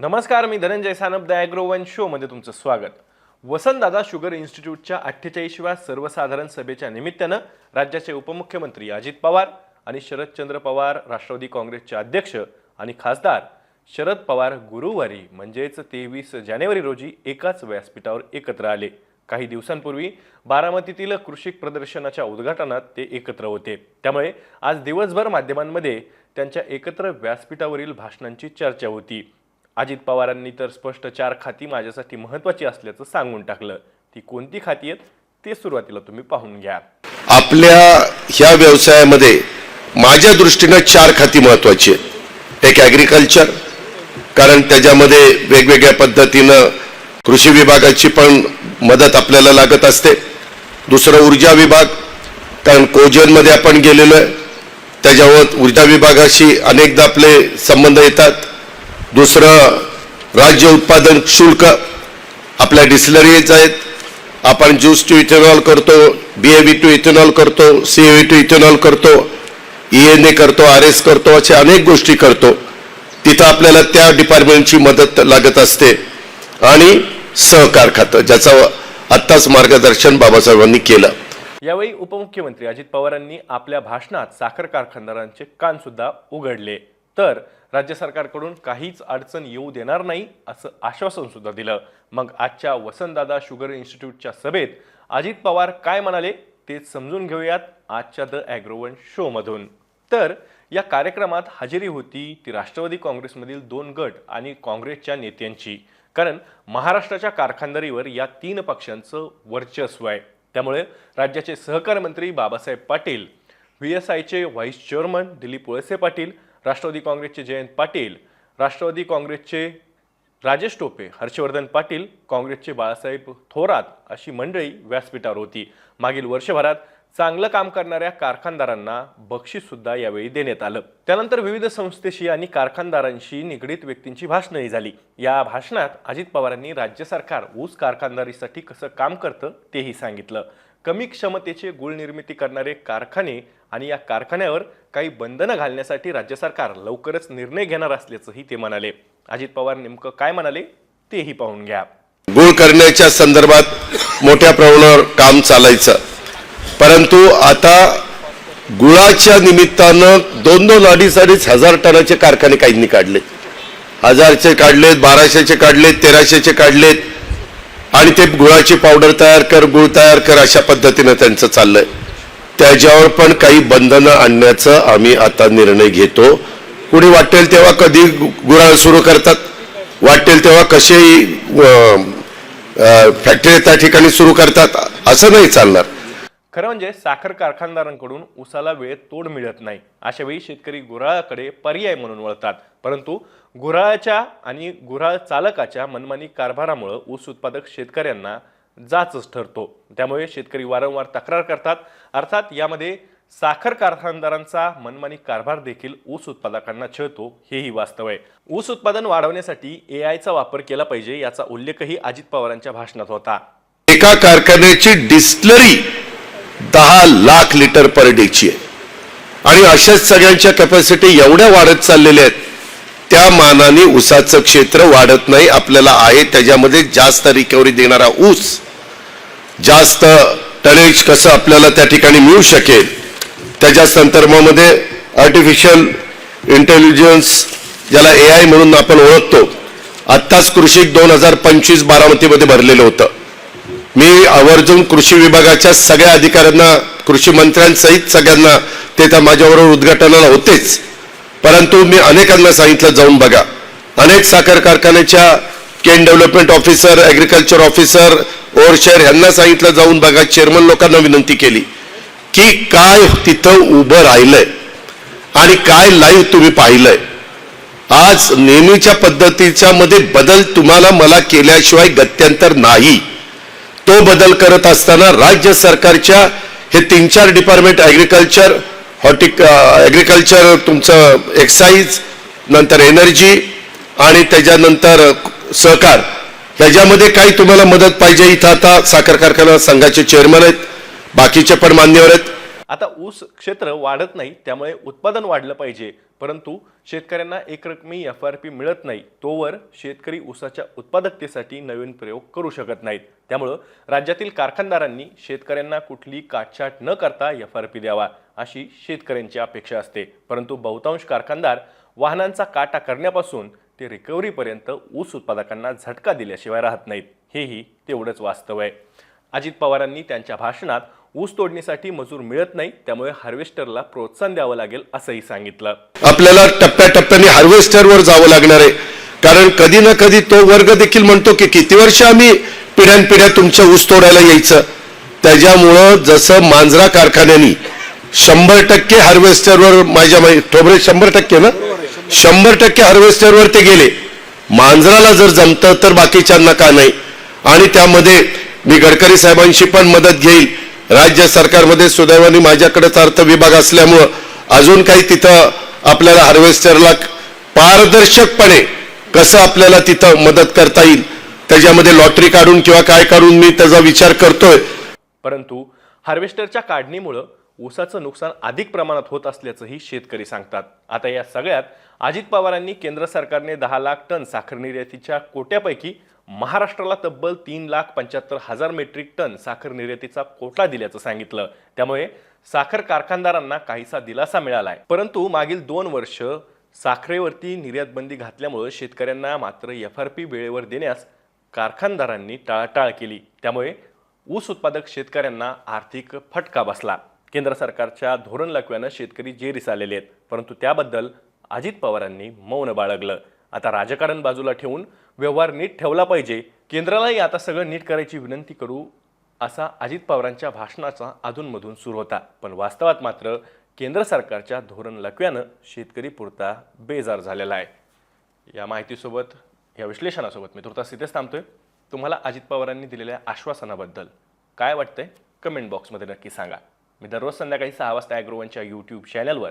नमस्कार मी Dhananjay Sanap the agro one शोमध्ये तुमचं स्वागत. वसंतदादा शुगर इन्स्टिट्यूटच्या अठ्ठेचाळीसव्या सर्वसाधारण सभेच्या निमित्तानं राज्याचे उपमुख्यमंत्री अजित पवार आणि शरदचंद्र पवार राष्ट्रवादी काँग्रेसचे अध्यक्ष आणि खासदार शरद पवार गुरुवारी म्हणजेच तेवीस जानेवारी रोजी एकाच व्यासपीठावर एकत्र आले. काही दिवसांपूर्वी बारामतीतील कृषी प्रदर्शनाच्या उद्घाटनात ते एकत्र होते. त्यामुळे आज दिवसभर माध्यमांमध्ये त्यांच्या एकत्र व्यासपीठावरील भाषणांची चर्चा होती. अजित पवारांनी तर स्पष्ट चार खाती माझ्यासाठी महत्वाची असल्याचं सांगून टाकलं. ती कोणती खाती आहेत ते सुरुवातीला तुम्ही पाहून घ्या. आपल्या ह्या व्यवसायामध्ये माझ्या दृष्टीनं चार खाती महत्वाची आहेत. एक ॲग्रिकल्चर कारण त्याच्यामध्ये वेगवेगळ्या पद्धतीनं कृषी विभागाची पण मदत आपल्याला लागत असते. दुसरं ऊर्जा विभाग कारण कोजनमध्ये आपण गेलेलो आहे. त्याच्यावर ऊर्जा विभागाशी अनेकदा आपले संबंध येतात. दुसरं राज्य उत्पादन शुल्क आपल्या डिस्लरीज आहेत. आपण ज्यूस टू इथेनॉल करतो बी ए टू इथेनॉल करतो सी ए टू इथेनॉल करतो ई एन ए करतो आर एस करतो अशा अनेक गोष्टी करतो. तिथं आपल्याला त्या डिपार्टमेंटची मदत लागत असते. आणि सहकार खातं ज्याचं आत्ताच मार्गदर्शन बाबासाहेबांनी केलं. यावेळी उपमुख्यमंत्री अजित पवारांनी आपल्या भाषणात साखर कारखानदारांचे कान सुद्धा उघडले. तर राज्य सरकारकडून काहीच अडचण येऊ देणार नाही असं आश्वासन सुद्धा दिलं. मग आजच्या वसंतदादा शुगर इन्स्टिट्यूटच्या सभेत अजित पवार काय म्हणाले ते समजून घेऊयात आजच्या द ॲग्रोवन शोमधून. तर या कार्यक्रमात हजेरी होती ती राष्ट्रवादी काँग्रेसमधील दोन गट आणि काँग्रेसच्या नेत्यांची. कारण महाराष्ट्राच्या कारखानदारीवर या तीन पक्षांचं वर्चस्व आहे. त्यामुळे राज्याचे सहकार मंत्री बाबासाहेब पाटील व्ही एस आयचे व्हाईस चेअरमन दिलीप वळसे पाटील राष्ट्रवादी काँग्रेसचे जयंत पाटील राष्ट्रवादी काँग्रेसचे राजेश टोपे हर्षवर्धन पाटील काँग्रेसचे बाळासाहेब थोरात अशी मंडळी व्यासपीठावर होती. मागील वर्षभरात चांगलं काम करणाऱ्या कारखानदारांना बक्षीससुद्धा यावेळी देण्यात आलं. त्यानंतर विविध संस्थेशी आणि कारखानदारांशी निगडीत व्यक्तींची भाषणंही झाली. या भाषणात अजित पवारांनी राज्य सरकार ऊस कारखानदारीसाठी कसं काम करतं तेही सांगितलं. कमी क्षमतेचे गुळ निर्मिती करणारे कारखाने आणि या कारखान्यावर काही बंधनं घालण्यासाठी राज्य सरकार लवकरच निर्णय घेणार असल्याचंही ते म्हणाले. अजित पवार नेमकं काय म्हणाले तेही पाहून घ्या. गुळ करण्याच्या संदर्भात मोठ्या प्रमाणावर काम चालायचं. परंतु आता गुळाच्या निमित्तानं दोन दोन अडीच अडीच हजार टनाचे कारखाने काहींनी काढले. हजारचे काढलेत बाराशेचे काढलेत तेराशेचे काढलेत. आणि ते गुळाची पावडर तयार कर गुळ तयार कर अशा पद्धतीनं त्यांचं चाललंय. त्याच्यावर पण काही बंधनं आणण्याचं आम्ही आता निर्णय घेतो. कुणी वाटेल तेव्हा कधी गु- गुराळ सुरू करतात? वाटेल तेव्हा कसेही फॅक्टरी त्या ठिकाणी सुरू करतात? असं नाही चालणार. खरं म्हणजे साखर कारखानदारांकडून उसाला वेळेत तोड मिळत नाही. अशा वेळी शेतकरी गुऱ्हाळाकडे पर्याय म्हणून वळतात. परंतु गुऱ्हाळाच्या आणि गुऱ्हाळ चालकाच्या मनमानी कारभारामुळं ऊस उत्पादक शेतकऱ्यांना जाचच ठरतो. त्यामुळे शेतकरी वारंवार तक्रार करतात. अर्थात यामध्ये साखर कारखानदारांचा मनमानी कारभार देखील ऊस उत्पादकांना छळतो हेही वास्तव आहे. ऊस उत्पादन वाढवण्यासाठी ए आयचा वापर केला पाहिजे याचा उल्लेखही अजित पवारांच्या भाषणात होता. एका कारखान्याची डिस्टलरी दहा लाख लिटर पर डेची आहे. आणि अशाच सगळ्यांच्या कॅपॅसिटी एवढ्या वाढत चाललेल्या आहेत त्या मानाने ऊसाचं क्षेत्र वाढत नाही आपल्याला आहे त्याच्यामध्ये जास्त रिकव्हरी देणारा ऊस जास्त टनेज कसं आपल्याला त्या ठिकाणी मिळू शकेल त्याच्या संदर्भामध्ये आर्टिफिशियल इंटेलिजन्स ज्याला ए आय म्हणून आपण ओळखतो आत्ताच कृषी दोन हजार पंचवीस बारामतीमध्ये भरलेलं होतं. मी आवर्जून कृषी विभागाच्या सगळ्या अधिकाऱ्यांना कृषी मंत्र्यांसहित सगळ्यांना ते त्या माझ्याबरोबर उद्घाटनाला होतेच. परंतु मी अनेकांना सांगितलं जाऊन बघा. अनेक साखर कारखान्याच्या cane development officer agriculture officer overseer यांना सांगितलं जाऊन बघा. चेअरमन लोकांना विनंती केली की काय तिथं उभं राहिलंय आणि काय लाईव्ह तुम्ही पाहिलंय. आज नेहमीच्या पद्धतीच्या मध्ये बदल तुम्हाला मला केल्याशिवाय गत्यंतर नाही. तो बदल करत असताना राज्य सरकारच्या हे तीन चार डिपार्टमेंट ॲग्रिकल्चर हॉर्टिक ॲग्रिकल्चर तुमचं एक्साईज नंतर एनर्जी आणि त्याच्यानंतर सहकार. ह्याच्यामध्ये काही तुम्हाला मदत पाहिजे इथं आता साखर कारखाना संघाचे चेअरमन आहेत. बाकीचे पण मान्यवर आहेत. आता ऊस क्षेत्र वाढत नाही त्यामुळे उत्पादन वाढलं पाहिजे. परंतु शेतकऱ्यांना एकरकमी एफ आर पी मिळत नाही तोवर शेतकरी ऊसाच्या उत्पादकतेसाठी नवीन प्रयोग करू शकत नाहीत. त्यामुळं राज्यातील कारखानदारांनी शेतकऱ्यांना कुठली काटछाट न करता एफ आर पी द्यावा अशी शेतकऱ्यांची अपेक्षा असते. परंतु बहुतांश कारखानदार वाहनांचा काटा करण्यापासून ते रिकव्हरीपर्यंत ऊस उत्पादकांना झटका दिल्याशिवाय राहत नाहीत. हेही तेवढंच वास्तव आहे. अजित पवारांनी त्यांच्या भाषणात ऊस तोडणीसाठी मजूर मिळत नाही त्यामुळे हार्वेस्टरला प्रोत्साहन द्यावं लागेल असंही सांगितलं. आपल्याला टप्प्याटप्प्याने हार्वेस्टरवर जावं लागणार आहे. कारण कधी ना कधी तो वर्ग देखील म्हणतो की किती वर्ष आम्ही पिढ्यानपिढ्या तुमच्या ऊस तोडायला यायचं. त्याच्यामुळं जसं मांजरा कारखान्यानी शंभर टक्के हार्वेस्टरवर माझ्या ठोबरे शंभर टक्के ना? शंभर टक्के हार्वेस्टरवर ते गेले. मांजराला जर जमतं तर बाकीच्यांना का नाही? आणि त्यामध्ये मी गडकरी साहेबांशी पण मदत घेईल. राज्य सरकारमध्ये सुदैवाने माझ्याकडेच अर्थ विभाग असल्यामुळं अजून काही तिथं आपल्याला हार्वेस्टरला पारदर्शकपणे कसं आपल्याला तिथं मदत करता येईल त्याच्यामध्ये लॉटरी काढून किंवा काय काढून मी त्याचा विचार करतोय. परंतु हार्वेस्टरच्या काढणीमुळं ऊसाचं नुकसान अधिक प्रमाणात होत असल्याचंही शेतकरी सांगतात. आता या सगळ्यात अजित पवारांनी केंद्र सरकारने दहा लाख टन साखर निर्यातीच्या कोट्यापैकी महाराष्ट्राला तब्बल तीन लाख पंच्याहत्तर हजार मेट्रिक टन साखर निर्यातीचा कोटा दिल्याचं सांगितलं. त्यामुळे साखर कारखानदारांना काहीसा दिलासा मिळालाय. परंतु मागील दोन वर्ष साखरेवरती निर्यात बंदी घातल्यामुळे शेतकऱ्यांना मात्र एफ आर पी वेळेवर देण्यास कारखानदारांनी टाळाटाळ केली. त्यामुळे ऊस उत्पादक शेतकऱ्यांना आर्थिक फटका बसला. केंद्र सरकारच्या धोरण लकव्यानं शेतकरी जेरीस आलेले आहेत. परंतु त्याबद्दल अजित पवारांनी मौन बाळगलं. आता राजकारण बाजूला ठेवून व्यवहार नीट ठेवला पाहिजे. केंद्रालाही आता सगळं नीट करायची विनंती करू असा अजित पवारांच्या भाषणाचा अधूनमधून सुरू होता. पण वास्तवात मात्र केंद्र सरकारच्या धोरण लकव्यानं शेतकरी पुरता बेजार झालेला आहे. या माहितीसोबत या विश्लेषणासोबत मी तुर्तास तिथेच थांबतोय. तुम्हाला अजित पवारांनी दिलेल्या आश्वासनाबद्दल काय वाटतंय? कमेंट बॉक्समध्ये नक्की सांगा. मी दररोज संध्याकाळी सहा वाजता ॲग्रोवनच्या यूट्यूब चॅनलवर